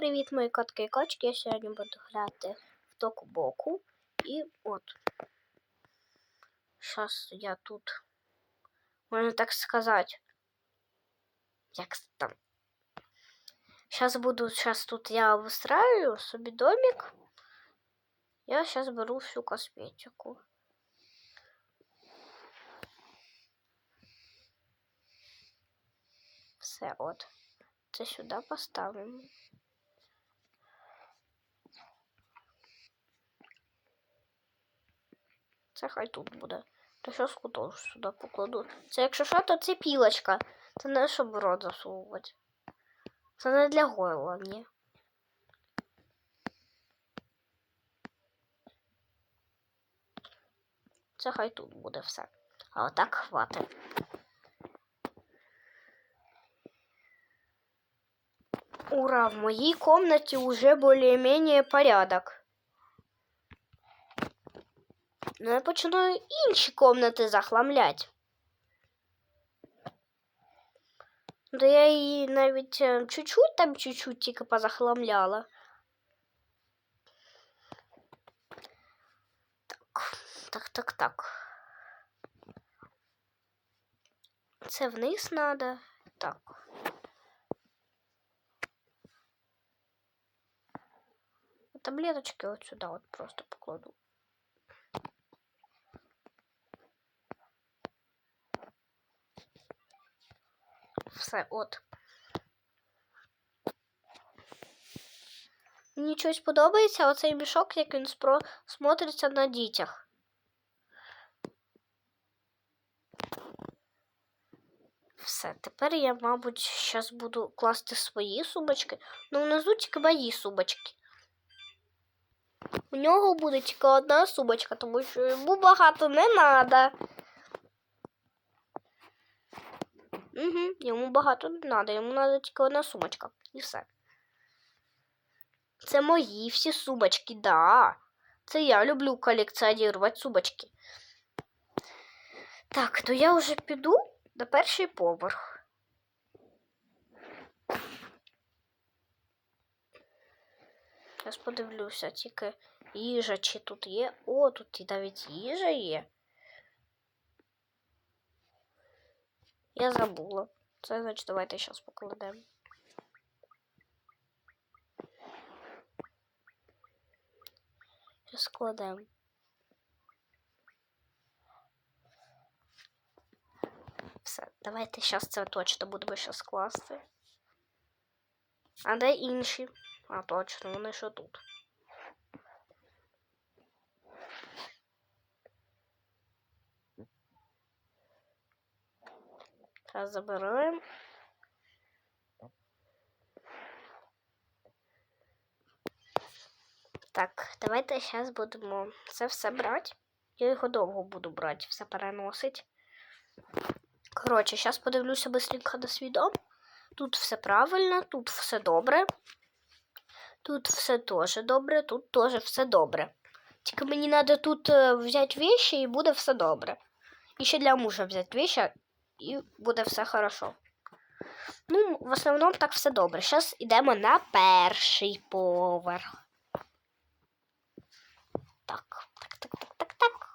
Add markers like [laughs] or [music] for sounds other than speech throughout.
привіт, мої котки і кочки. Я сьогодні буду грати в току боку. І от. Зараз я тут. Можна так сказати. Як там. Сейчас буду, сейчас тут я выстраиваю собі домик. Я сейчас беру всю косметику. Все, от. Це сюди поставимо. Це хай тут буде. Та що скутож сюди покладу. Це якщо що, то це пілочка. Це не щоб в рот засовувати. Це не для горла, ні. Це хай тут буде все. А отак хватить. Ура, в моей комнате уже более-менее порядок. Ну, я починаю інші комнати захламлять. Да я її навіть е, чуть-чуть там чуть-чуть тільки позахламляла. Так, так, так, так. Це вниз надо. Так. Таблеточки от сюда вот просто покладу. Все, от. Мені щось подобається оцей мішок, як він спро... смотриться на дітях. Все, тепер я, мабуть, зараз буду класти свої сумочки. Ну, внизу тільки мої сумочки. У нього буде тільки одна сумочка, тому що йому багато не треба. Угу, йому багато не треба, йому треба тільки одна сумочка. І все. Це мої всі сумочки, да. Це я люблю колекціонувати сумочки. Так, то я вже піду на перший поверх. Зараз подивлюся, тільки їжа чи тут є. О, тут і навіть їжа є. Я забула. Це значить давайте зараз покладемо. Складемо. Все, давайте зараз це точно будемо зараз класти. А де інші? А точно, вони що тут. Зараз забираємо. Так, давайте зараз будемо це все брати. Я його довго буду брати, все переносить. Коротше, зараз подивлюся быстренько на свій дом. Тут все правильно, тут все добре. Тут все теж добре, тут теж все добре. Тільки мені треба тут е, взяти вещи і буде все добре. І ще для мужа взяти вещи, і буде все хорошо. Ну, в основному так все добре. Зараз йдемо на перший поверх. Так, так, так, так, так, так.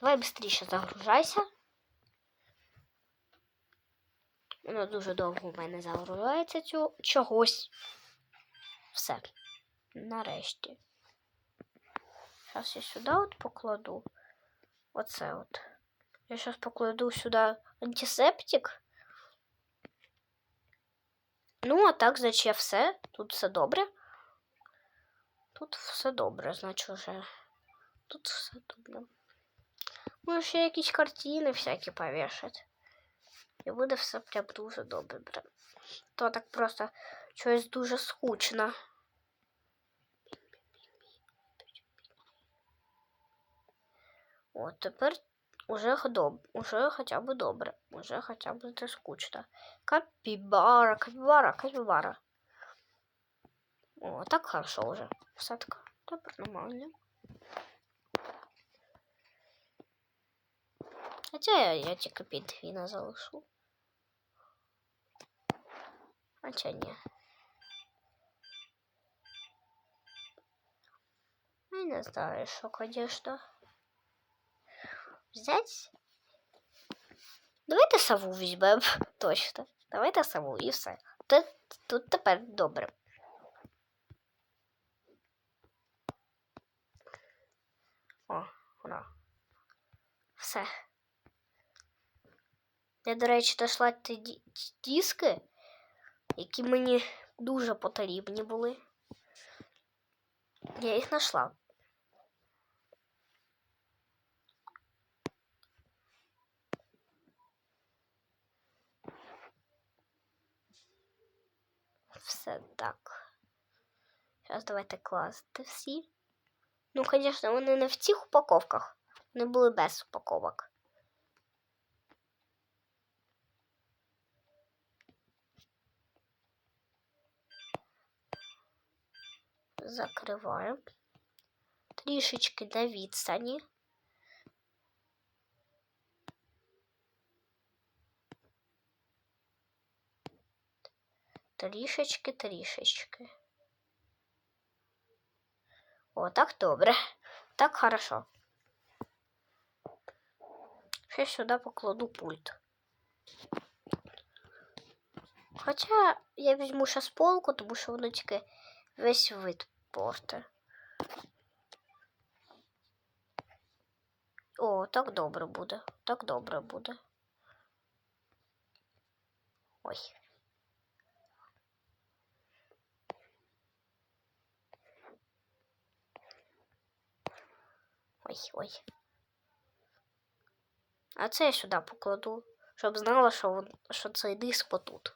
Давай швидше загружайся. Воно дуже довго у мене загружається цього чогось. Все. Нарешті. Зараз я сюди от покладу. Оце от. Я зараз покладу сюди антисептик. Ну, а так, значить, все. Тут все добре. Тут все добре, значить, вже. Тут все добре. Може, ще якісь картини всякі повішати. І буде все прям дуже добре. То так просто щось дуже скучно. От тепер Уже, доб... уже хотя бы добре. Уже хотя бы это скучно. Капибара, капибара, капибара. О, так хорошо уже. Садка. Так нормально. Хотя я, я тільки пінтвіна залишу. Хоча не Я не знаю, що, конечно. Взять? Давайте сову візьмемо. [laughs] Точно. Давайте сову і все. Тут, тут тепер добре. О, вона. Все. Я, до речі, ді- ті диски, які мені дуже потрібні були. Я їх знайшла. Все так. Зараз давайте класти всі. Ну, звісно, вони не в цих упаковках. Вони були без упаковок. Закриваємо. Трішечки на відстані. Трішечки, трішечки. О, так добре. Так хорошо. Ще сюди покладу пульт. Хоча я візьму зараз полку, тому що воно тільки весь вид порте. О, так добре буде. Так добре буде. Ой. Ой, ой. А це я сюди покладу, щоб знала, що, вон- що цей диск потут.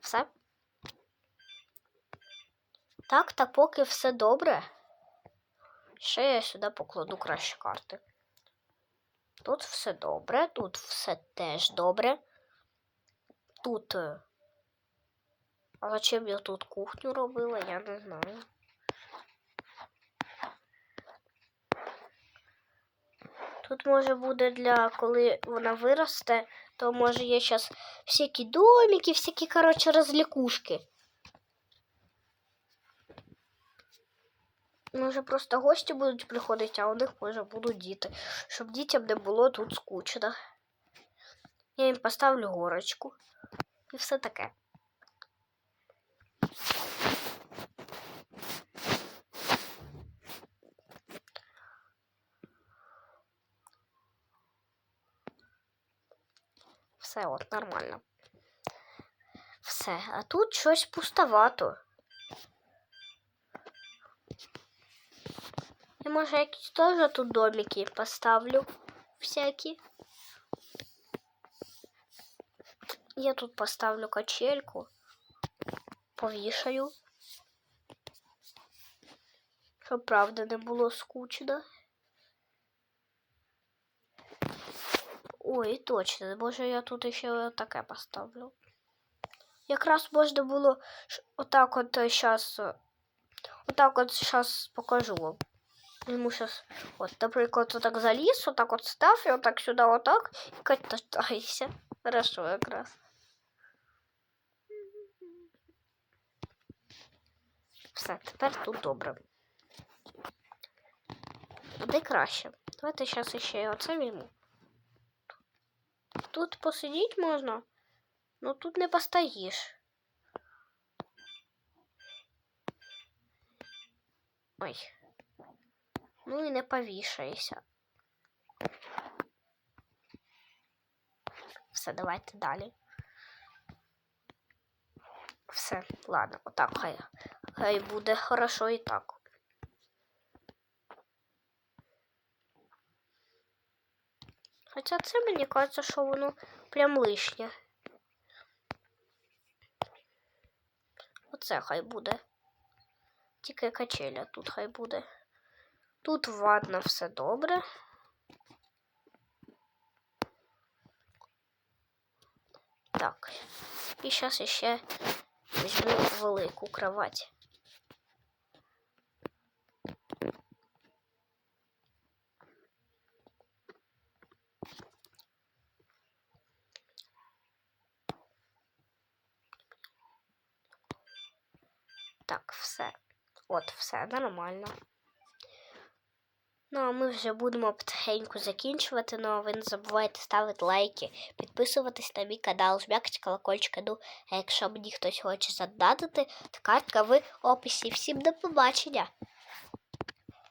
Все. Так, та поки все добре. Ще я сюди покладу краще карти. Тут все добре, тут все теж добре. Тут. е, А зачем я тут кухню робила, я не знаю. Тут може буде для коли вона виросте, то може є зараз всякі домики, всякі, коротше, розлікушки. Може просто гості будуть приходити, а у них може будуть діти. Щоб дітям не було тут скучно. Я їм поставлю горочку і все таке. Все от нормально. Все, а тут щось пустовато. І може якісь теж тут домики поставлю всякі. Я тут поставлю качельку, повішаю. Щоб правда не було скучно. Ой, точно, може я тут ще таке поставлю. Якраз можна було отак от зараз. Отак от зараз покажу вам. Йому зараз, от, наприклад, отак заліз, отак от став, і отак сюди, отак, і катайся. Хорошо якраз. Все, тепер тут добре. Буде краще. Давайте зараз ще оце візьму. Тут посидіть можна, ну тут не постоїш. Ой. Ну і не повішаєшся. Все, давайте далі. Все, ладно, отак хай. Хай буде хорошо і так. Хоча це мені кажеться, що воно прям лишнє. Оце хай буде. Тільки качеля тут хай буде. Тут ванна все добре. Так. І зараз ще візьму велику кровать. Так, все. От, все нормально. Ну, а ми вже будемо потихеньку закінчувати. Ну, а ви не забувайте ставити лайки, підписуватись на мій канал, жмякати колокольчик. Ну, а якщо мені хтось хоче задати, то картка в описі. Всім до побачення!